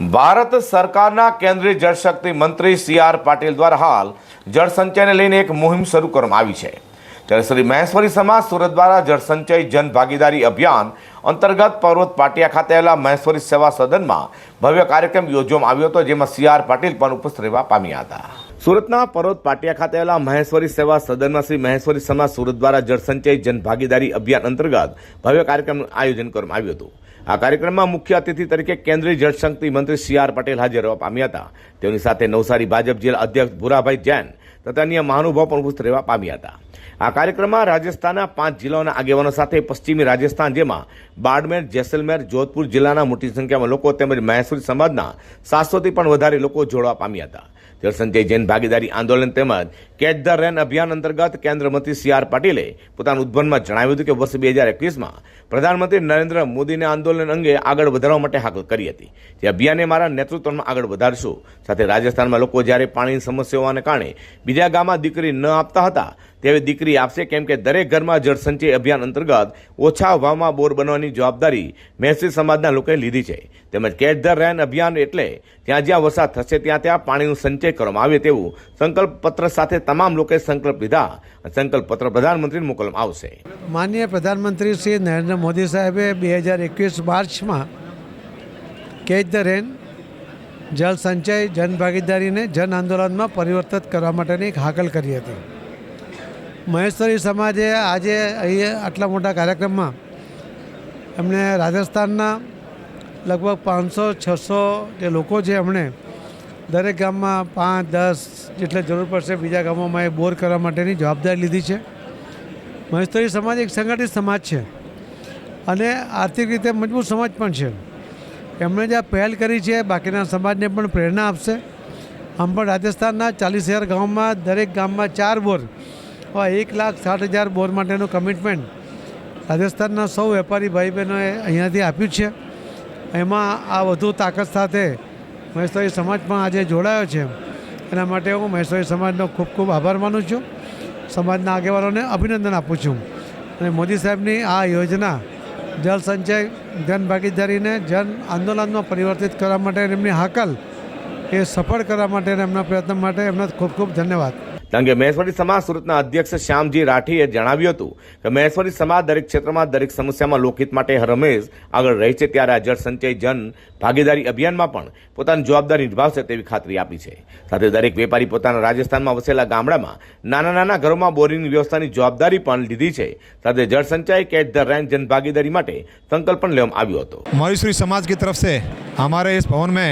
ભારત સરકારના કેન્દ્રીય જળશક્તિ મંત્રી સી આર પાટીલ દ્વારા હાલ જળસંચયને લઈને એક મુહિમ શરૂ કરવામાં આવી છે. ત્યારે શ્રી મહેશ્વરી સમાજ સુરત દ્વારા જળસંચય જન ભાગીદારી અભિયાન અંતર્ગત પર્વત પાટિયા ખાતે આવેલા મહેશ્વરી સેવા સદનમાં ભવ્ય કાર્યક્રમ યોજવામાં આવ્યો હતો, જેમાં સી આર પાટીલ પણ ઉપસ્થિત રહેવા પામ્યા હતા. સુરતના પર્વત પાટિયા ખાતે આવેલા મહેશ્વરી સેવા સદનમાં શ્રી મહેશ્વરી સમાજ સુરત દ્વારા જળસંચય જન ભાગીદારી અભિયાન અંતર્ગત ભવ્ય કાર્યક્રમનું આયોજન કરવામાં આવ્યું હતું. આ કાર્યક્રમમાં મુખ્ય અતિથિ તરીકે કેન્દ્રીય જળશક્તિ મંત્રી સી આર પટેલ હાજર રહેવા પામ્યા હતા. તેઓની સાથે નવસારી ભાજપ જિલ્લા અધ્યક્ષ ભૂરાભાઈ જૈન તથા અન્ય મહાનુભાવ પણ ઉપસ્થિત રહેવા પામ્યા હતા. આ કાર્યક્રમમાં રાજસ્થાનના પાંચ જિલ્લાઓના આગેવાનો સાથે પશ્ચિમી રાજસ્થાન જેમાં બાડમેર, જેસલમેર, જોધપુર જિલ્લાના મોટી સંખ્યામાં લોકો તેમજ મહેસૂલ સમાજના સાતસોથી પણ વધારે લોકો જોડવા પામ્યા હતા. જળસંચય જૈન ભાગીદારી આંદોલન તેમજ કેચ ધ રેન અભિયાન અંતર્ગત કેન્દ્ર મંત્રી સી આર પાટીલે પોતાના ઉદ્બોધનમાં જણાવ્યું હતું કે વર્ષ બે હજાર એકવીસમાં પ્રધાનમંત્રી નરેન્દ્ર મોદીને આંદોલન અંગે આગળ વધારવા માટે હાકલ કરી હતી. જે અભિયાને મારા નેતૃત્વમાં આગળ વધારશું. સાથે રાજસ્થાનમાં લોકો જ્યારે પાણીની સમસ્યા હોવાને કારણે બીજા ગામમાં દીકરી ન આપતા હતા તેવી દીકરી આપશે કેમ કે દરેક ઘરમાં જળસંચય અભિયાન અંતર્ગત ઓછા ભાવમાં બોર બનવાની જવાબદારી મહેસી સમાજના લોકોએ લીધી છે. તેમજ કેચ ધ રેન અભિયાન એટલે ત્યાં જ્યાં વરસાદ થશે ત્યાં ત્યાં પાણીનું સંચય કરવામાં આવે તેવું સંકલ્પ પત્ર સાથે તમામ લોકોએ સંકલ્પ લીધા સંકલ્પ પત્ર પ્રધાનમંત્રીને મોકલવામાં આવશે. માનનીય પ્રધાનમંત્રી શ્રી નરેન્દ્ર મોદી સાહેબે બે હજાર એકવીસ માર્ચમાં કેચ ધ રેન જળ સંચય, જન ભાગીદારીને જન આંદોલનમાં પરિવર્તિત કરવા માટેની એક હાકલ કરી હતી. મહેશ્વરી સમાજે આજે અહીં આટલા મોટા કાર્યક્રમમાં એમણે રાજસ્થાનના લગભગ પાંચસો, છસો જે લોકો છે એમણે દરેક ગામમાં પાંચ, દસ જેટલા જરૂર પડશે બીજા ગામોમાં એ બોર કરવા માટેની જવાબદારી લીધી છે. મહેશ્વરી સમાજ એક સંગઠિત સમાજ છે અને આર્થિક રીતે મજબૂત સમાજ પણ છે. એમણે જે પહેલ કરી છે, બાકીના સમાજને પણ પ્રેરણા આપશે. આમ પણ રાજસ્થાનના ચાલીસ હજાર ગામમાં દરેક ગામમાં ચાર બોર એક લાખ સાઠ હજાર બોર માટેનું કમિટમેન્ટ રાજસ્થાનના સૌ વેપારી ભાઈ બહેનોએ અહીંયાથી આપ્યું છે. એમાં આ વધુ તાકાત સાથે મહેશ્વરી સમાજ પણ આજે જોડાયો છે. એના માટે હું મહેશ્વરી સમાજનો ખૂબ ખૂબ આભાર માનું છું. સમાજના આગેવાનોને અભિનંદન આપું છું. અને મોદી સાહેબની આ યોજના જળ સંચય, જન ભાગીદારીને જન આંદોલનમાં પરિવર્તિત કરવા માટે એમની હાકલ એ સફળ કરવા માટે એમના પ્રયત્ન માટે એમના ખૂબ ખૂબ ધન્યવાદ. અંગે મહેશ્વરી સમાજ સુરતના અધ્યક્ષ શ્યામજી રાઠીએ જણાવ્યું હતું કે મહેશ્વરી સમાજ દરેક ક્ષેત્રમાં દરેક સમસ્યામાં લોકહિત માટે હરમેશ આગળ રહે છે ત્યારે આ જળ સંચય જન ભાગીદારી અભિયાનમાં પણ પોતાની જવાબદારી નિભાવશે તેવી ખાતરી આપી છે સાથે દરેક વેપારી પોતાના રાજસ્થાનમાં વસેલા ગામડામાં નાના નાના ઘરોમાં બોરિંગની વ્યવસ્થાની જવાબદારી પણ લીધી છે સાથે જળ સંચય કેચ ધ રેન જન ભાગીદારી માટે સંકલ્પ પણ લેવામાં આવ્યો હતો मयूश्री समाज की तरफ से हमारे इस भवन में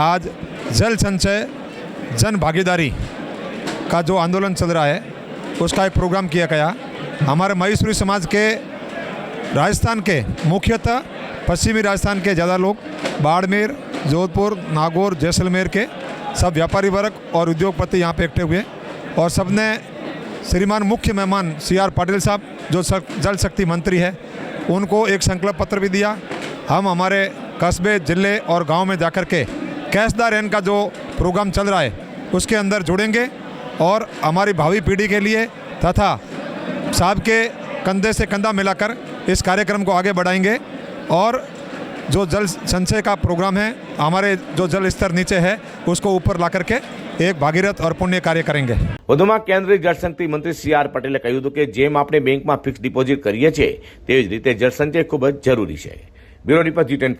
आज जल संचय जन भागीदारी का जो आंदोलन चल रहा है, उसका एक प्रोग्राम किया गया। हमारे मयूसूरी समाज के राजस्थान के मुख्यतः पश्चिमी राजस्थान के ज़्यादा लोग, बाड़मेर, जोधपुर, नागौर, जैसलमेर के सब व्यापारी वर्ग और उद्योगपति यहाँ पे इकट्ठे हुए और सबने श्रीमान मुख्य मेहमान सी आर पाटिल साहब, जो जल शक्ति मंत्री है, उनको एक संकल्प पत्र भी दिया। हम हमारे कस्बे, ज़िले और गाँव में जाकर के कैशदार रेन का जो प्रोग्राम चल रहा है, उसके अंदर जुड़ेंगे। और हमारी भावी पीढ़ी के लिए तथा साहब के कंधे से कंधा मिलाकर इस कार्यक्रम को आगे बढ़ाएंगे और जो जल संचय का प्रोग्राम है हमारे जो जल स्तर नीचे है उसको ऊपर ला करके एक भागीरथ और पुण्य कार्य करेंगे વધુમાં કેન્દ્રીય જળશક્તિ મંત્રી સી આર પટેલે કહ્યું હતું કે જેમ આપણે બેંકમાં ફિક્સ ડિપોઝિટ કરીએ છીએ તેવી જ રીતે જળસંચય ખૂબ જ જરૂરી છે બ્યુરો રિપોર્ટ જી ટેન